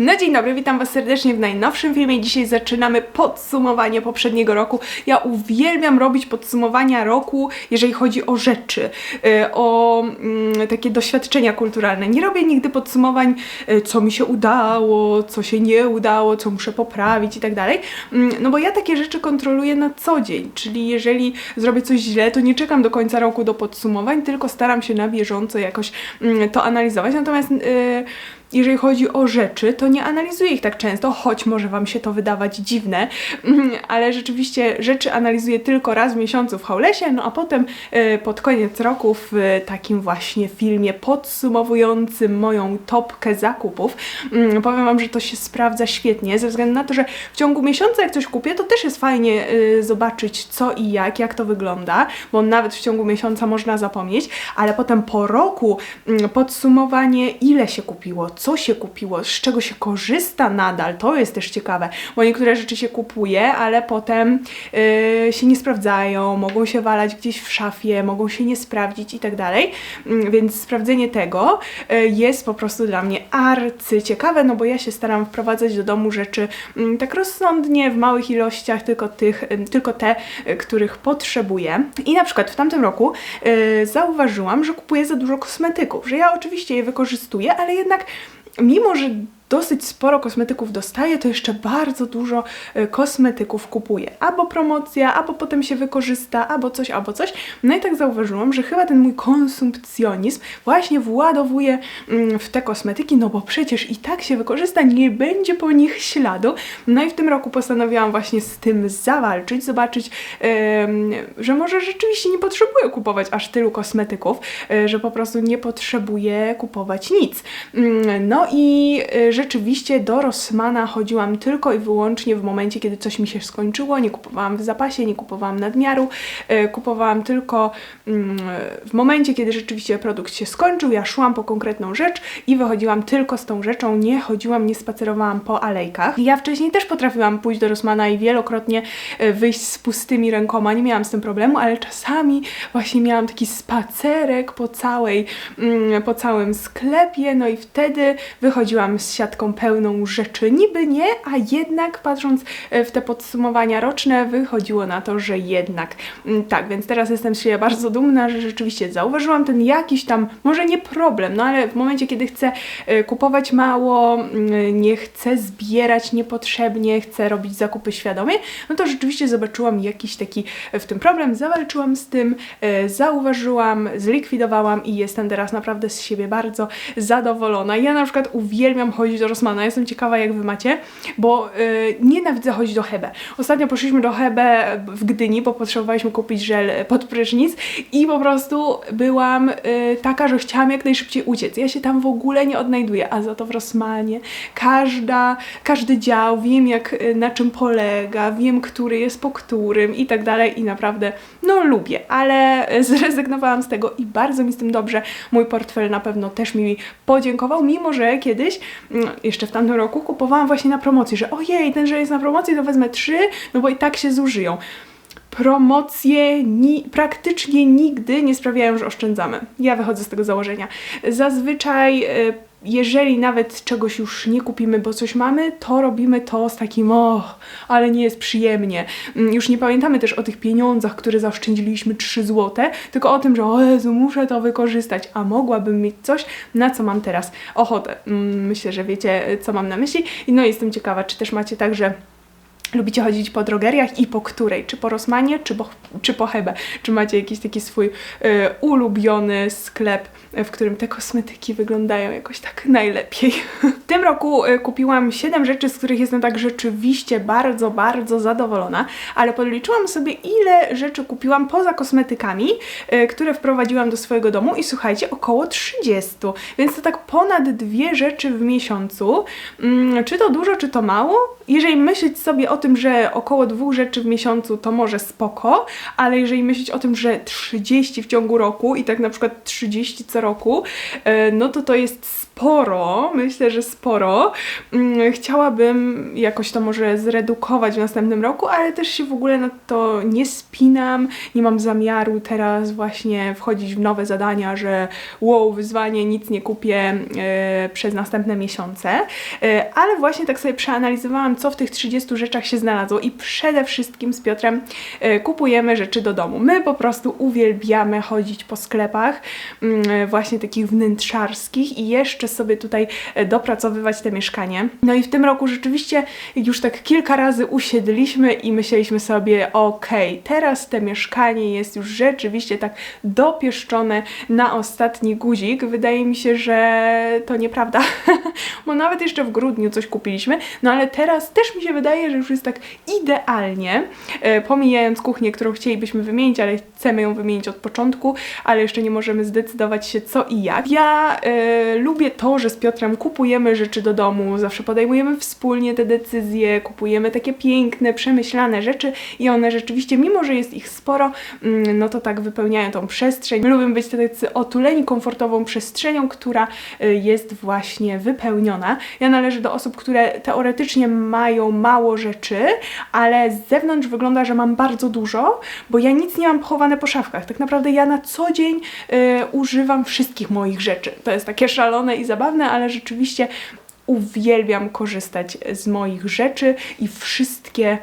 No dzień dobry, witam Was serdecznie w najnowszym filmie. Dzisiaj zaczynamy podsumowanie poprzedniego roku. Ja uwielbiam robić podsumowania roku, jeżeli chodzi o rzeczy, y, o mm, takie doświadczenia kulturalne. Nie robię nigdy podsumowań, y, co mi się udało, co się nie udało, co muszę poprawić i tak dalej. Mm, No bo ja takie rzeczy kontroluję na co dzień, czyli jeżeli zrobię coś źle, to nie czekam do końca roku do podsumowań, tylko staram się na bieżąco jakoś mm, to analizować. Natomiast y, jeżeli chodzi o rzeczy, to nie analizuję ich tak często, choć może Wam się to wydawać dziwne, mm, ale rzeczywiście rzeczy analizuję tylko raz w miesiącu w Haulesie, no a potem e, pod koniec roku w e, takim właśnie filmie podsumowującym moją topkę zakupów. Mm, Powiem Wam, że to się sprawdza świetnie, ze względu na to, że w ciągu miesiąca jak coś kupię, to też jest fajnie e, zobaczyć co i jak, jak to wygląda, bo nawet w ciągu miesiąca można zapomnieć, ale potem po roku mm, podsumowanie ile się kupiło, co się kupiło, z czego się korzysta nadal, to jest też ciekawe, bo niektóre rzeczy się kupuje, ale potem yy, się nie sprawdzają, mogą się walać gdzieś w szafie, mogą się nie sprawdzić i tak dalej, Mm, więc sprawdzenie tego yy, jest po prostu dla mnie arcy ciekawe, no bo ja się staram wprowadzać do domu rzeczy mm, tak rozsądnie, w małych ilościach, tylko, tych, ym, tylko te, y, których potrzebuję. I na przykład w tamtym roku yy, zauważyłam, że kupuję za dużo kosmetyków, że ja oczywiście je wykorzystuję, ale jednak mimo, że dosyć sporo kosmetyków dostaję, to jeszcze bardzo dużo e, kosmetyków kupuję. Albo promocja, albo potem się wykorzysta, albo coś, albo coś. No i tak zauważyłam, że chyba ten mój konsumpcjonizm właśnie władowuje mm, w te kosmetyki, no bo przecież i tak się wykorzysta, nie będzie po nich śladu. No i w tym roku postanowiłam właśnie z tym zawalczyć, zobaczyć, że może rzeczywiście nie potrzebuję kupować aż tylu kosmetyków, e, że po prostu nie potrzebuję kupować nic. Mm, No i e, rzeczywiście do Rossmana chodziłam tylko i wyłącznie w momencie, kiedy coś mi się skończyło. Nie kupowałam w zapasie, nie kupowałam nadmiaru. e, Kupowałam tylko mm, w momencie, kiedy rzeczywiście produkt się skończył. Ja szłam po konkretną rzecz i wychodziłam tylko z tą rzeczą. Nie chodziłam, nie spacerowałam po alejkach. Ja wcześniej też potrafiłam pójść do Rossmana i wielokrotnie e, wyjść z pustymi rękoma. Nie miałam z tym problemu, ale czasami właśnie miałam taki spacerek po całej, mm, po całym sklepie, no i wtedy wychodziłam z siatką pełną rzeczy. Niby nie, a jednak patrząc e, w te podsumowania roczne, wychodziło na to, że jednak Mm, tak, więc teraz jestem z siebie bardzo dumna, że rzeczywiście zauważyłam ten jakiś tam, może nie problem, no ale w momencie, kiedy chcę e, kupować mało, mm, nie chcę zbierać niepotrzebnie, chcę robić zakupy świadomie, no to rzeczywiście zobaczyłam jakiś taki w tym problem, zawalczyłam z tym, e, zauważyłam, zlikwidowałam i jestem teraz naprawdę z siebie bardzo zadowolona. Ja na przykład uwielbiam chodzić do Rossmana, jestem ciekawa jak wy macie, bo y, nienawidzę chodzić do Hebe. Ostatnio poszliśmy do Hebe w Gdyni, bo potrzebowaliśmy kupić żel pod prysznic i po prostu byłam y, taka, że chciałam jak najszybciej uciec. Ja się tam w ogóle nie odnajduję, a za to w Rossmanie każda, każdy dział, wiem jak, y, na czym polega, wiem, który jest po którym i tak dalej i naprawdę, no lubię, ale y, zrezygnowałam z tego i bardzo mi z tym dobrze. Mój portfel na pewno też mi podziękował, mimo że kiedyś, mm, jeszcze w tamtym roku, kupowałam właśnie na promocji, że ojej, ten żel jest na promocji, to wezmę trzy, no bo i tak się zużyją promocje ni praktycznie nigdy nie sprawiają, że oszczędzamy. Ja wychodzę z tego założenia. Zazwyczaj, e, jeżeli nawet czegoś już nie kupimy, bo coś mamy, to robimy to z takim, o, ale nie jest przyjemnie. Mm, Już nie pamiętamy też o tych pieniądzach, które zaoszczędziliśmy 3 złote, tylko o tym, że o Jezu, muszę to wykorzystać, a mogłabym mieć coś, na co mam teraz ochotę. Mm, Myślę, że wiecie, co mam na myśli. I no jestem ciekawa, czy też macie tak, że Lubicie chodzić po drogeriach i po której? Czy po Rosmanie, czy po, czy po Hebe? Czy macie jakiś taki swój e, ulubiony sklep, e, w którym te kosmetyki wyglądają jakoś tak najlepiej? w tym roku e, kupiłam 7 rzeczy, z których jestem tak rzeczywiście bardzo, bardzo zadowolona, ale podliczyłam sobie, ile rzeczy kupiłam poza kosmetykami, e, które wprowadziłam do swojego domu i słuchajcie, około 30. Więc to tak ponad dwie rzeczy w miesiącu. Mm, czy to dużo, czy to mało? Jeżeli myśleć sobie o tym, że około dwóch rzeczy w miesiącu to może spoko, ale jeżeli myśleć o tym, że 30 w ciągu roku i tak na przykład 30 co roku, e, no to to jest sporo myślę, że sporo. Mm, Chciałabym jakoś to może zredukować w następnym roku, ale też się w ogóle na to nie spinam. Nie mam zamiaru teraz właśnie wchodzić w nowe zadania, że wow, wyzwanie, nic nie kupię e, przez następne miesiące. E, ale właśnie tak sobie przeanalizowałam, co w tych 30 rzeczach się znalazło i przede wszystkim z Piotrem e, kupujemy rzeczy do domu. My po prostu uwielbiamy chodzić po sklepach mm, właśnie takich wnętrzarskich i jeszcze sobie tutaj e, dopracowywać te mieszkanie. No i w tym roku rzeczywiście już tak kilka razy usiedliśmy i myśleliśmy sobie, okej, teraz te mieszkanie jest już rzeczywiście tak dopieszczone na ostatni guzik. Wydaje mi się, że to nieprawda, bo nawet jeszcze w grudniu coś kupiliśmy, no ale teraz też mi się wydaje, że już jest tak idealnie, e, pomijając kuchnię, którą chcielibyśmy wymienić, ale chcemy ją wymienić od początku, ale jeszcze nie możemy zdecydować się co i jak. Ja e, lubię to, że z Piotrem kupujemy rzeczy do domu, zawsze podejmujemy wspólnie te decyzje, kupujemy takie piękne, przemyślane rzeczy i one rzeczywiście, mimo że jest ich sporo, mm, no to tak wypełniają tą przestrzeń. My lubimy być tacy otuleni komfortową przestrzenią, która y, jest właśnie wypełniona. Ja należę do osób, które teoretycznie mają mało rzeczy, ale z zewnątrz wygląda, że mam bardzo dużo, bo ja nic nie mam pochowane po szafkach. Tak naprawdę ja na co dzień y, używam wszystkich moich rzeczy. To jest takie szalone i zabawne, ale rzeczywiście uwielbiam korzystać z moich rzeczy i wszystkie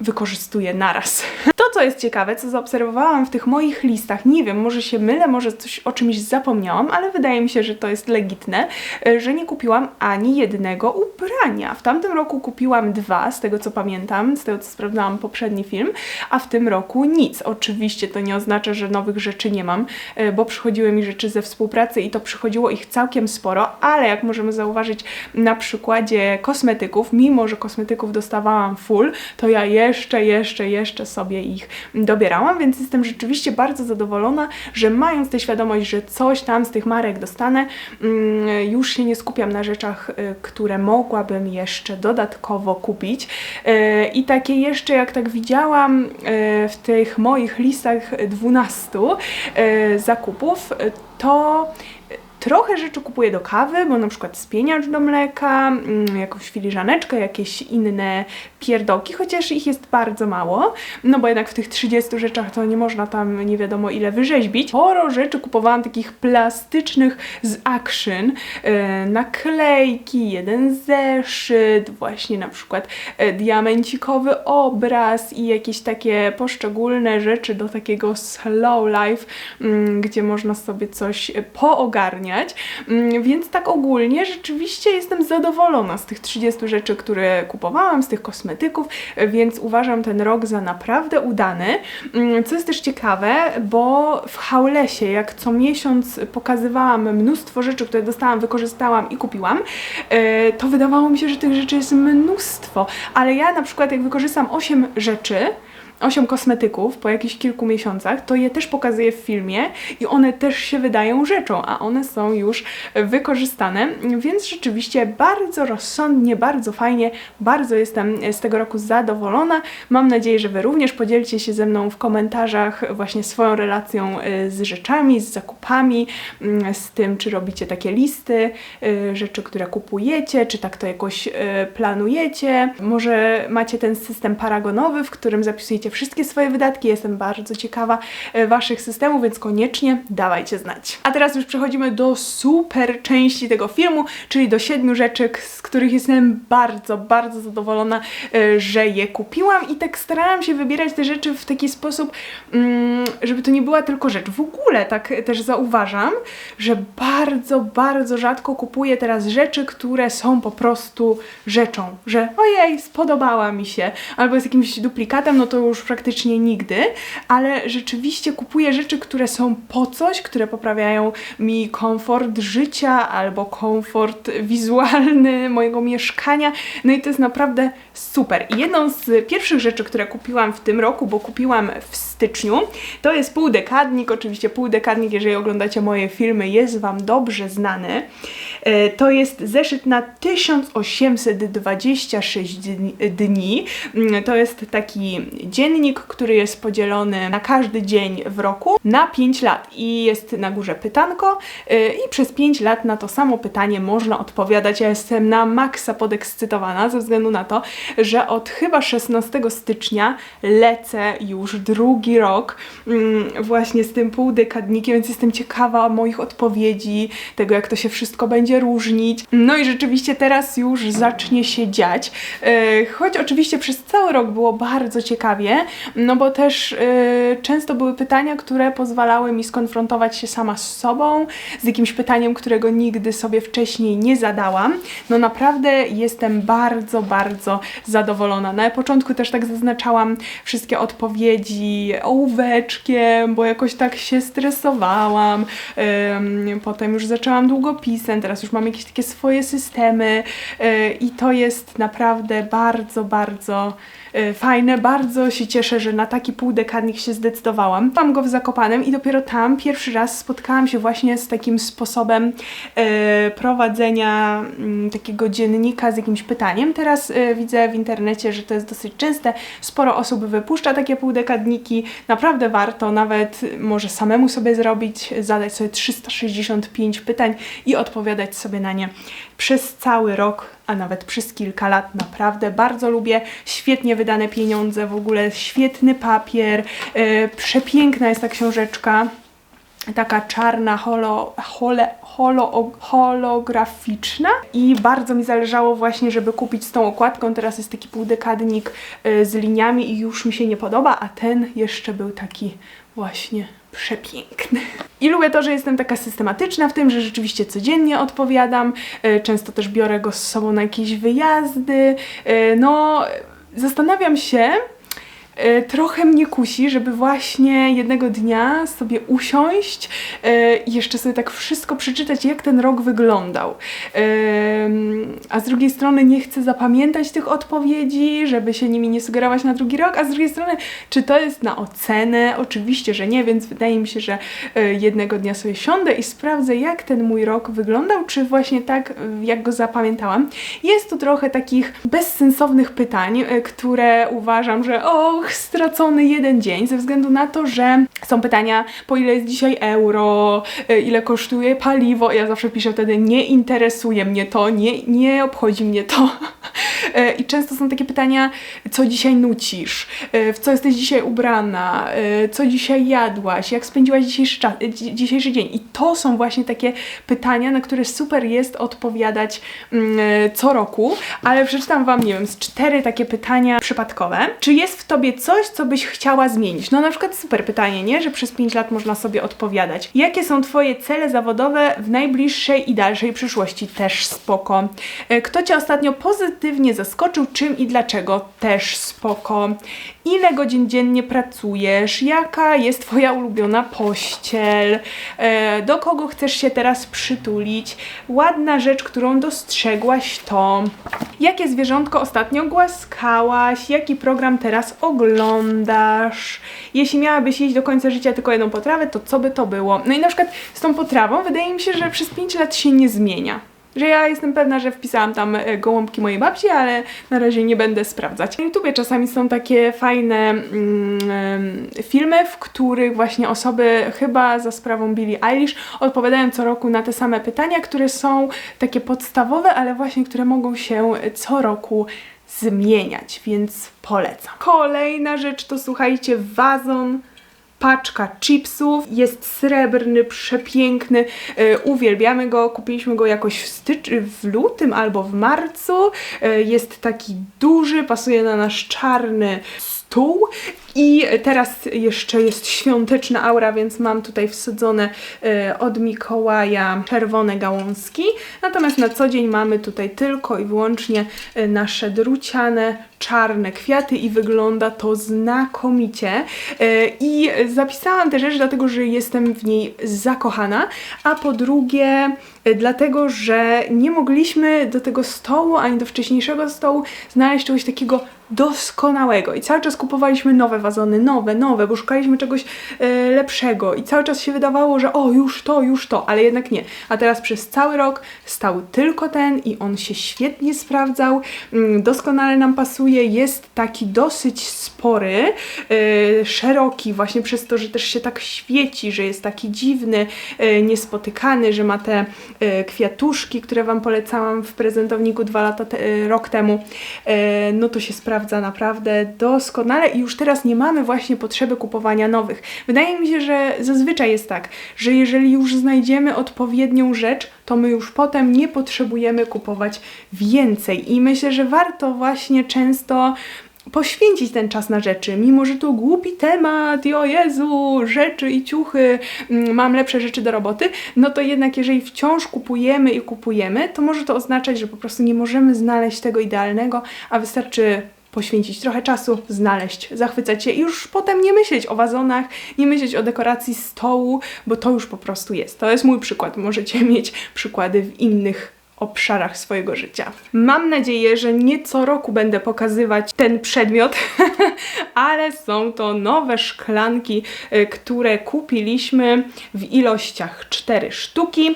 wykorzystuję naraz. To, co jest ciekawe, co zaobserwowałam w tych moich listach, nie wiem, może się mylę, może coś o czymś zapomniałam, ale wydaje mi się, że to jest legitne, e, że nie kupiłam ani jednego ubrania. W tamtym roku kupiłam dwa, z tego co pamiętam, z tego co sprawdzałam poprzedni film, a w tym roku nic. Oczywiście to nie oznacza, że nowych rzeczy nie mam, e, bo przychodziły mi rzeczy ze współpracy i to przychodziło ich całkiem sporo, ale jak możemy zauważyć na przykładzie kosmetyków, mimo że kosmetyków dostawałam full, to ja jeszcze, jeszcze, jeszcze sobie ich dobierałam, więc jestem rzeczywiście bardzo zadowolona, że mając tę świadomość, że coś tam z tych marek dostanę, mm, już się nie skupiam na rzeczach, y, które mogłabym jeszcze dodatkowo kupić. Y, I takie jeszcze, jak tak widziałam y, w tych moich listach 12 zakupów, to Trochę rzeczy kupuję do kawy, bo na przykład spieniacz do mleka, mm, jakąś filiżaneczkę, jakieś inne pierdołki, chociaż ich jest bardzo mało, no bo jednak w tych 30 rzeczach to nie można tam nie wiadomo ile wyrzeźbić. Sporo rzeczy kupowałam takich plastycznych z Action, yy, naklejki, jeden zeszyt, właśnie na przykład yy, diamencikowy obraz i jakieś takie poszczególne rzeczy do takiego slow life, yy, gdzie można sobie coś poogarniać Mm, więc tak ogólnie rzeczywiście jestem zadowolona z tych 30 rzeczy, które kupowałam, z tych kosmetyków, więc uważam ten rok za naprawdę udany. Mm, co jest też ciekawe, bo w Haulesie, jak co miesiąc pokazywałam mnóstwo rzeczy, które dostałam, wykorzystałam i kupiłam, e, to wydawało mi się, że tych rzeczy jest mnóstwo, ale ja na przykład jak wykorzystam 8 rzeczy, 8 kosmetyków po jakichś kilku miesiącach, to je też pokazuję w filmie i one też się wydają rzeczą, a one są już wykorzystane, więc rzeczywiście bardzo rozsądnie, bardzo fajnie, bardzo jestem z tego roku zadowolona. Mam nadzieję, że Wy również podzielcie się ze mną w komentarzach właśnie swoją relacją y, z rzeczami, z zakupami, mm, z tym, czy robicie takie listy y, rzeczy, które kupujecie, czy tak to jakoś y, planujecie. Może macie ten system paragonowy, w którym zapisujecie wszystkie swoje wydatki. Jestem bardzo ciekawa e, Waszych systemów, więc koniecznie dawajcie znać. A teraz już przechodzimy do super części tego filmu, czyli do siedmiu rzeczy, z których jestem bardzo, bardzo zadowolona, e, że je kupiłam i tak starałam się wybierać te rzeczy w taki sposób, mm, żeby to nie była tylko rzecz. W ogóle tak też zauważam, że bardzo, bardzo rzadko kupuję teraz rzeczy, które są po prostu rzeczą, że ojej, spodobała mi się, albo jest jakimś duplikatem, no to już już praktycznie nigdy, ale rzeczywiście kupuję rzeczy, które są po coś, które poprawiają mi komfort życia albo komfort wizualny mojego mieszkania. No i to jest naprawdę super. I jedną z pierwszych rzeczy, które kupiłam w tym roku, bo kupiłam w styczniu, to jest półdekadnik. Oczywiście półdekadnik, jeżeli oglądacie moje filmy, jest Wam dobrze znany. E, to jest zeszyt na 1826 dni. Mm, to jest taki dziennik, który jest podzielony na każdy dzień w roku na 5 lat i jest na górze pytanko yy, i przez 5 lat na to samo pytanie można odpowiadać. Ja jestem na maksa podekscytowana ze względu na to, że od chyba 16 stycznia lecę już drugi rok mm, właśnie z tym półdekadnikiem, więc jestem ciekawa moich odpowiedzi, tego jak to się wszystko będzie różnić. No i rzeczywiście teraz już zacznie się dziać. Yy, choć oczywiście przez cały rok było bardzo ciekawie, no bo też yy, często były pytania, które pozwalały mi skonfrontować się sama z sobą, z jakimś pytaniem, którego nigdy sobie wcześniej nie zadałam. No naprawdę jestem bardzo, bardzo zadowolona. Na początku też tak zaznaczałam wszystkie odpowiedzi ołóweczkiem, bo jakoś tak się stresowałam. Potem już zaczęłam długopisem, teraz już mam jakieś takie swoje systemy yy, i to jest naprawdę bardzo, bardzo y, fajne. Bardzo się cieszę, że na taki półdekadnik się zdecydowałam. Mam go w Zakopanem i dopiero tam pierwszy raz spotkałam się właśnie z takim sposobem y, prowadzenia mm, takiego dziennika z jakimś pytaniem. Teraz y, widzę w internecie, że to jest dosyć częste. Sporo osób wypuszcza takie półdekadniki. Naprawdę warto nawet może samemu sobie zrobić, zadać sobie 365 pytań i odpowiadać sobie na nie przez cały rok, a nawet przez kilka lat. Naprawdę bardzo lubię. Świetnie wydane pieniądze, w ogóle świetny papier. Yy, przepiękna jest ta książeczka. Taka czarna, holo, hole, holo, holograficzna i bardzo mi zależało właśnie, żeby kupić z tą okładką. Teraz jest taki półdekadnik yy, z liniami i już mi się nie podoba, a ten jeszcze był taki właśnie przepiękny. I lubię to, że jestem taka systematyczna w tym, że rzeczywiście codziennie odpowiadam. E, Często też biorę go z sobą na jakieś wyjazdy. E, No, zastanawiam się, trochę mnie kusi, żeby właśnie jednego dnia sobie usiąść e, i jeszcze sobie tak wszystko przeczytać, jak ten rok wyglądał. Em, A z drugiej strony nie chcę zapamiętać tych odpowiedzi, żeby się nimi nie sugerować na drugi rok, a z drugiej strony, czy to jest na ocenę? Oczywiście, że nie, więc wydaje mi się, że e, jednego dnia sobie siądę i sprawdzę, jak ten mój rok wyglądał, czy właśnie tak, e, jak go zapamiętałam. Jest tu trochę takich bezsensownych pytań, e, które uważam, że stracony jeden dzień, ze względu na to, że są pytania, po ile jest dzisiaj euro, e, ile kosztuje paliwo. Ja zawsze piszę wtedy, nie interesuje mnie to, nie, nie obchodzi mnie to. E, I często są takie pytania, co dzisiaj nucisz, e, w co jesteś dzisiaj ubrana, co dzisiaj jadłaś, jak spędziłaś dzisiejszy, czas, dzi- dzisiejszy dzień. I to są właśnie takie pytania, na które super jest odpowiadać mm, co roku, ale przeczytam Wam, nie wiem, z cztery takie pytania przypadkowe. Czy jest w Tobie coś, co byś chciała zmienić? No na przykład super pytanie, nie? Że przez 5 lat można sobie odpowiadać. Jakie są Twoje cele zawodowe w najbliższej i dalszej przyszłości? Też spoko. E, Kto Cię ostatnio pozytywnie zaskoczył, czym i dlaczego? Też spoko. Ile godzin dziennie pracujesz? Jaka jest Twoja ulubiona pościel? E, Do kogo chcesz się teraz przytulić? Ładna rzecz, którą dostrzegłaś to. Jakie zwierzątko ostatnio głaskałaś? Jaki program teraz oglądasz? Jeśli miałabyś jeść do końca życia tylko jedną potrawę, to co by to było? No i na przykład z tą potrawą wydaje mi się, że przez 5 lat się nie zmienia. Że ja jestem pewna, że wpisałam tam e, gołąbki mojej babci, ale na razie nie będę sprawdzać. Na YouTubie czasami są takie fajne mm, filmy, w których właśnie osoby, chyba za sprawą Billie Eilish, odpowiadają co roku na te same pytania, które są takie podstawowe, ale właśnie które mogą się co roku zmieniać, więc polecam. Kolejna rzecz to słuchajcie, wazon paczka chipsów. Jest srebrny, przepiękny. E, uwielbiamy go. Kupiliśmy go jakoś w, stycz- w lutym albo w marcu. E, jest taki duży, pasuje na nasz czarny stół. I teraz jeszcze jest świąteczna aura, więc mam tutaj wsadzone e, od Mikołaja czerwone gałązki. Natomiast na co dzień mamy tutaj tylko i wyłącznie e, nasze druciane czarne kwiaty i wygląda to znakomicie. E, I zapisałam tę rzecz dlatego, że jestem w niej zakochana, a po drugie dlatego, że nie mogliśmy do tego stołu ani do wcześniejszego stołu znaleźć czegoś takiego doskonałego. I cały czas kupowaliśmy nowe wazony, nowe, nowe, bo szukaliśmy czegoś e, lepszego. I cały czas się wydawało, że o, już to, już to, ale jednak nie. A teraz przez cały rok stał tylko ten i on się świetnie sprawdzał, mm, doskonale nam pasuje, jest taki dosyć spory, e, szeroki właśnie przez to, że też się tak świeci, że jest taki dziwny, e, niespotykany, że ma te kwiatuszki, które Wam polecałam w prezentowniku dwa lata, te, rok temu, no to się sprawdza naprawdę doskonale i już teraz nie mamy właśnie potrzeby kupowania nowych. Wydaje mi się, że zazwyczaj jest tak, że jeżeli już znajdziemy odpowiednią rzecz, to my już potem nie potrzebujemy kupować więcej i myślę, że warto właśnie często poświęcić ten czas na rzeczy, mimo że to głupi temat i o Jezu, rzeczy i ciuchy, mm, mam lepsze rzeczy do roboty, no to jednak jeżeli wciąż kupujemy i kupujemy, to może to oznaczać, że po prostu nie możemy znaleźć tego idealnego, a wystarczy poświęcić trochę czasu, znaleźć, zachwycać się i już potem nie myśleć o wazonach, nie myśleć o dekoracji stołu, bo to już po prostu jest. To jest mój przykład. Możecie mieć przykłady w innych obszarach swojego życia. Mam nadzieję, że nie co roku będę pokazywać ten przedmiot, ale są to nowe szklanki, y, które kupiliśmy w ilościach 4 sztuki.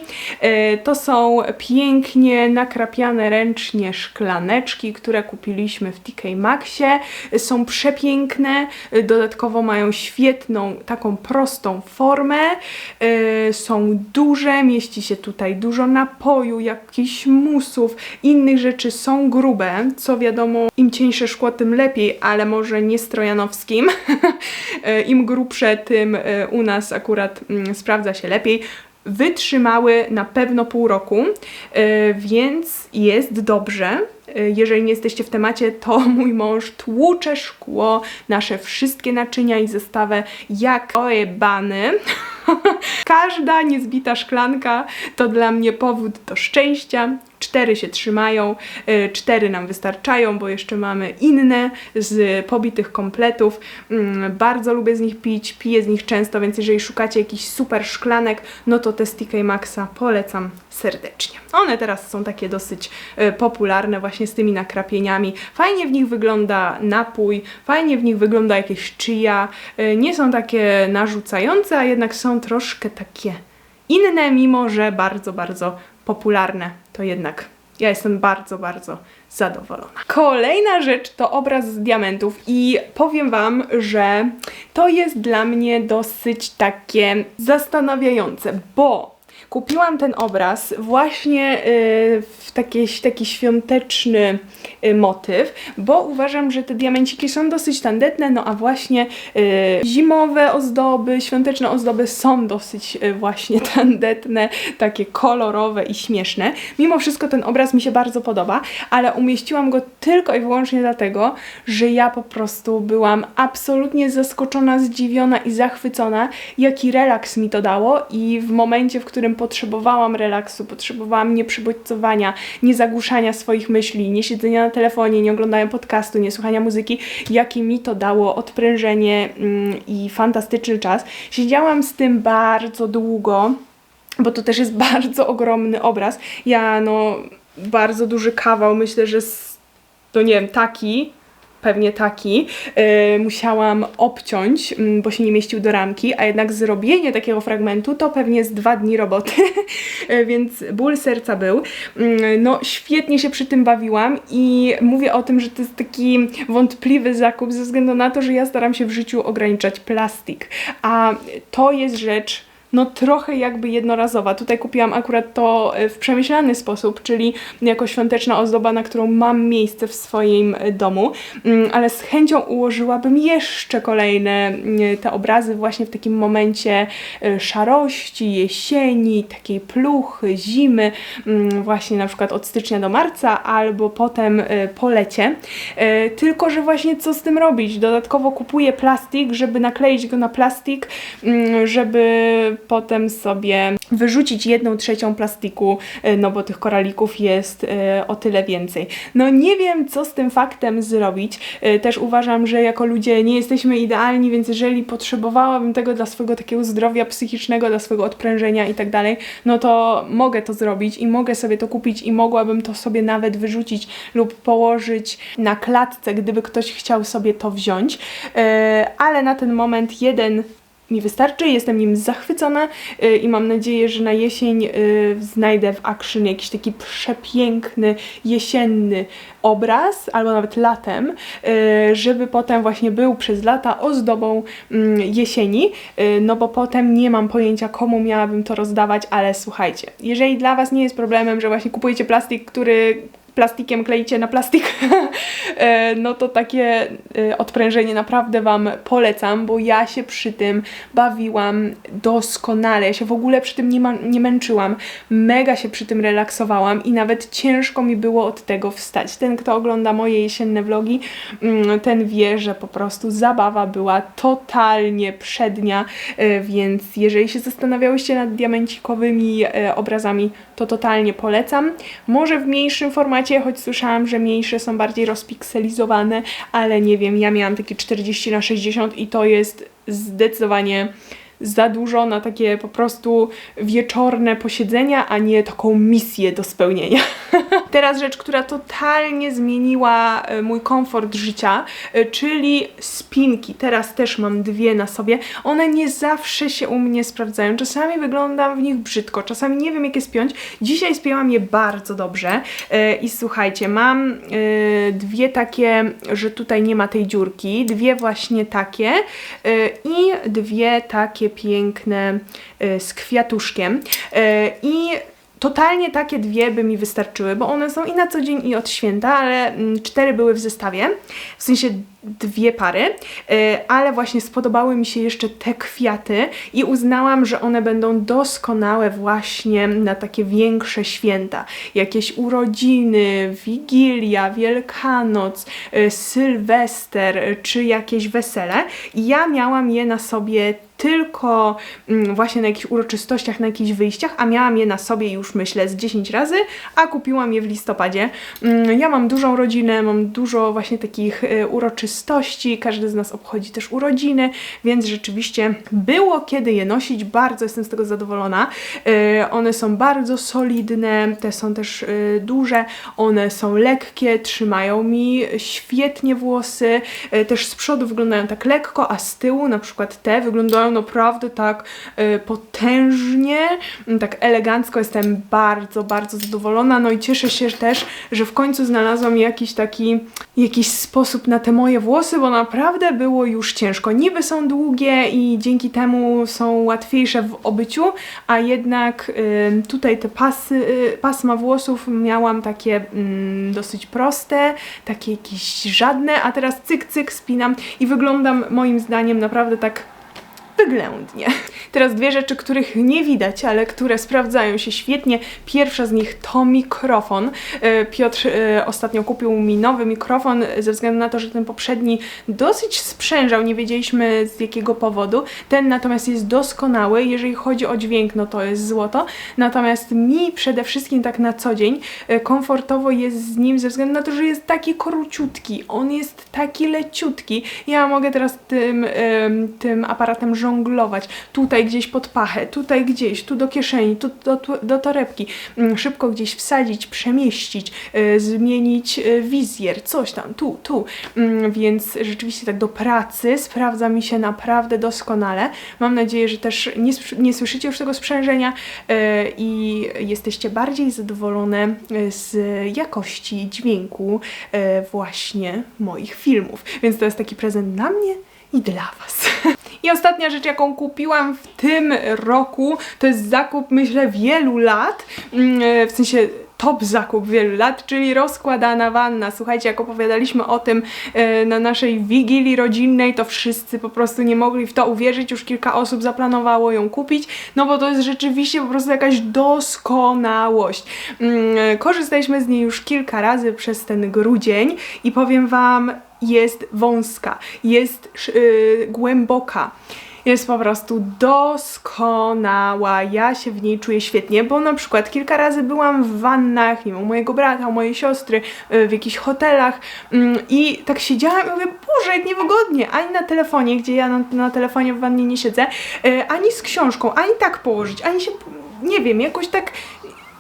Y, To są pięknie nakrapiane ręcznie szklaneczki, które kupiliśmy w TK Maxie. Są przepiękne, y, dodatkowo mają świetną, taką prostą formę. Są duże, mieści się tutaj dużo napoju, jakichś musów, innych rzeczy. Są grube, co wiadomo, im cieńsze szkło, tym lepiej, ale może nie strojanowskim. Y, Im grubsze, tym y, u nas akurat mm, sprawdza się lepiej wytrzymały na pewno pół roku, y, więc jest dobrze. Y, Jeżeli nie jesteście w temacie, to mój mąż tłucze szkło, nasze wszystkie naczynia i zestawę jak ojebany. Każda niezbita szklanka to dla mnie powód do szczęścia. Cztery się trzymają, y, cztery nam wystarczają, bo jeszcze mamy inne z pobitych kompletów. Mm, Bardzo lubię z nich pić, piję z nich często, więc jeżeli szukacie jakichś super szklanek, no to te z TK Maxa polecam serdecznie. One teraz są takie dosyć y, popularne właśnie z tymi nakrapieniami. Fajnie w nich wygląda napój, fajnie w nich wygląda jakieś chia. Y, Nie są takie narzucające, a jednak są troszkę takie inne, mimo że bardzo, bardzo popularne. To jednak ja jestem bardzo, bardzo zadowolona. Kolejna rzecz to obraz z diamentów i powiem Wam, że to jest dla mnie dosyć takie zastanawiające, bo kupiłam ten obraz właśnie y, w jakiś taki świąteczny y, motyw, bo uważam, że te diamenciki są dosyć tandetne, no a właśnie y, zimowe ozdoby, świąteczne ozdoby są dosyć właśnie tandetne, takie kolorowe i śmieszne. Mimo wszystko ten obraz mi się bardzo podoba, ale umieściłam go tylko i wyłącznie dlatego, że ja po prostu byłam absolutnie zaskoczona, zdziwiona i zachwycona, jaki relaks mi to dało i w momencie, w którym potrzebowałam relaksu, potrzebowałam nieprzybodźcowania, nie zagłuszania swoich myśli, nie siedzenia na telefonie, nie oglądania podcastu, nie słuchania muzyki, jaki mi to dało odprężenie mm, i fantastyczny czas. Siedziałam z tym bardzo długo, bo to też jest bardzo ogromny obraz. Ja no bardzo duży kawał, myślę, że z, to nie wiem, taki pewnie taki, yy, musiałam obciąć, mm, bo się nie mieścił do ramki, a jednak zrobienie takiego fragmentu to pewnie z dwa dni roboty, Yy, więc ból serca był. Yy, no świetnie się przy tym bawiłam i mówię o tym, że to jest taki wątpliwy zakup ze względu na to, że ja staram się w życiu ograniczać plastik, a to jest rzecz no trochę jakby jednorazowa. Tutaj kupiłam akurat to e, w przemyślany sposób, czyli jako świąteczna ozdoba, na którą mam miejsce w swoim e, domu, Mm, ale z chęcią ułożyłabym jeszcze kolejne mm, te obrazy właśnie w takim momencie e, szarości, jesieni, takiej pluchy, zimy, mm, właśnie na przykład od stycznia do marca, albo potem po lecie. Tylko, że właśnie co z tym robić? Dodatkowo kupuję plastik, żeby nakleić go na plastik, żeby potem sobie wyrzucić jedną trzecią plastiku, y, no bo tych koralików jest y, o tyle więcej. No nie wiem, co z tym faktem zrobić. Y, Też uważam, że jako ludzie nie jesteśmy idealni, więc jeżeli potrzebowałabym tego dla swojego takiego zdrowia psychicznego, dla swojego odprężenia i tak dalej, no to mogę to zrobić i mogę sobie to kupić i mogłabym to sobie nawet wyrzucić lub położyć na klatce, gdyby ktoś chciał sobie to wziąć. Ale na ten moment jeden mi wystarczy, jestem nim zachwycona y, i mam nadzieję, że na jesień y, znajdę w Action jakiś taki przepiękny, jesienny obraz, albo nawet latem, y, żeby potem właśnie był przez lata ozdobą mm, jesieni, no bo potem nie mam pojęcia, komu miałabym to rozdawać, ale słuchajcie, jeżeli dla Was nie jest problemem, że właśnie kupujecie plastik, który plastikiem kleicie na plastik, e, no to takie e, odprężenie naprawdę Wam polecam, bo ja się przy tym bawiłam doskonale. Ja się w ogóle przy tym nie, nie męczyłam. Mega się przy tym relaksowałam i nawet ciężko mi było od tego wstać. Ten, kto ogląda moje jesienne vlogi, mm, ten wie, że po prostu zabawa była totalnie przednia, e, więc jeżeli się zastanawiałyście nad diamencikowymi obrazami, to totalnie polecam. Może w mniejszym formacie, choć słyszałam, że mniejsze są bardziej rozpikselizowane, ale nie wiem, ja miałam takie 40 na 60 i to jest zdecydowanie za dużo na takie po prostu wieczorne posiedzenia, a nie taką misję do spełnienia. Teraz rzecz, która totalnie zmieniła e, mój komfort życia, e, czyli spinki. Teraz też mam dwie na sobie. One nie zawsze się u mnie sprawdzają. Czasami wyglądam w nich brzydko, czasami nie wiem, jak je spiąć. Dzisiaj spięłam je bardzo dobrze e, i słuchajcie, mam dwie takie, że tutaj nie ma tej dziurki, dwie właśnie takie i dwie takie piękne z kwiatuszkiem i Totalnie takie dwie by mi wystarczyły, bo one są i na co dzień, i od święta, ale mm, cztery były w zestawie, w sensie dwie pary, y, ale właśnie spodobały mi się jeszcze te kwiaty i uznałam, że one będą doskonałe właśnie na takie większe święta. Jakieś urodziny, Wigilia, Wielkanoc, Sylwester czy jakieś wesele. I ja miałam je na sobie tylko mm, właśnie na jakichś uroczystościach, na jakichś wyjściach, a miałam je na sobie już myślę z 10 razy, a kupiłam je w listopadzie. Mm, ja mam dużą rodzinę, mam dużo właśnie takich y, uroczystości, każdy z nas obchodzi też urodziny, więc rzeczywiście było kiedy je nosić, bardzo jestem z tego zadowolona. Y, one są bardzo solidne, te są też y, duże, one są lekkie, trzymają mi świetnie włosy, też z przodu wyglądają tak lekko, a z tyłu na przykład te wyglądają naprawdę tak y, potężnie, tak elegancko. Jestem bardzo, bardzo zadowolona. No i cieszę się też, że w końcu znalazłam jakiś taki, jakiś sposób na te moje włosy, bo naprawdę było już ciężko. Niby są długie i dzięki temu są łatwiejsze w obyciu, a jednak y, tutaj te pasy, y, pasma włosów miałam takie mm, dosyć proste, takie jakieś żadne, a teraz cyk, cyk spinam i wyglądam moim zdaniem naprawdę tak wyględnie. Teraz dwie rzeczy, których nie widać, ale które sprawdzają się świetnie. Pierwsza z nich to mikrofon. E, Piotr e, ostatnio kupił mi nowy mikrofon ze względu na to, że ten poprzedni dosyć sprzężał, nie wiedzieliśmy z jakiego powodu. Ten natomiast jest doskonały, jeżeli chodzi o dźwięk, no to jest złoto. Natomiast mi przede wszystkim tak na co dzień e, komfortowo jest z nim ze względu na to, że jest taki króciutki, on jest taki leciutki. Ja mogę teraz tym, tym aparatem żonglować. Tutaj gdzieś pod pachę, tutaj gdzieś, tu do kieszeni, tu do, do torebki. Mm, szybko gdzieś wsadzić, przemieścić, yy, zmienić yy, wizjer, coś tam, tu, tu. Yy, więc rzeczywiście tak do pracy sprawdza mi się naprawdę doskonale. Mam nadzieję, że też nie, nie słyszycie już tego sprzężenia y, i jesteście bardziej zadowolone y, z jakości dźwięku y, właśnie moich filmów. Więc to jest taki prezent dla mnie i dla Was. I ostatnia rzecz, jaką kupiłam w tym roku, to jest zakup, myślę, wielu lat, mm, e, w sensie top zakup wielu lat, czyli rozkładana wanna. Słuchajcie, jak opowiadaliśmy o tym e, na naszej wigilii rodzinnej, to wszyscy po prostu nie mogli w to uwierzyć, już kilka osób zaplanowało ją kupić, no bo to jest rzeczywiście po prostu jakaś doskonałość. Mm, e, korzystaliśmy z niej już kilka razy przez ten grudzień i powiem Wam, jest wąska, jest yy, głęboka jest po prostu doskonała. Ja się w niej czuję świetnie, bo na przykład kilka razy byłam w wannach, nie wiem, mojego brata, mojej siostry, y, w jakichś hotelach mm, i tak siedziałam i mówię, Boże, jak niewygodnie, ani na telefonie, gdzie ja na, na telefonie w wannie nie siedzę, y, ani z książką, ani tak położyć, ani się, nie wiem, jakoś tak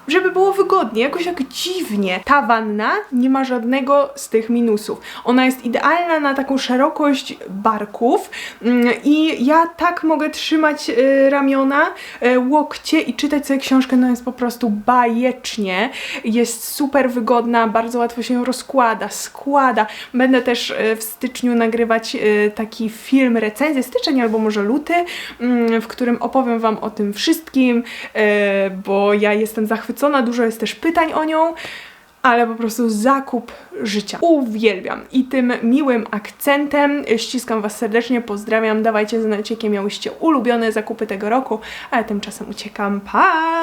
żeby było wygodnie, jakoś tak dziwnie. Ta wanna nie ma żadnego z tych minusów. Ona jest idealna na taką szerokość barków mm, i ja tak mogę trzymać y, ramiona, y, łokcie i czytać sobie książkę, no jest po prostu bajecznie. Jest super wygodna, bardzo łatwo się rozkłada, składa. Będę też y, w styczniu nagrywać taki film, recenzję, styczeń albo może luty, mm, w którym opowiem Wam o tym wszystkim, e, bo ja jestem zachwycona, dużo jest też pytań o nią, ale po prostu zakup życia. Uwielbiam. I tym miłym akcentem ściskam Was serdecznie, pozdrawiam, dawajcie znać, jakie miałyście ulubione zakupy tego roku, a ja tymczasem uciekam. Pa!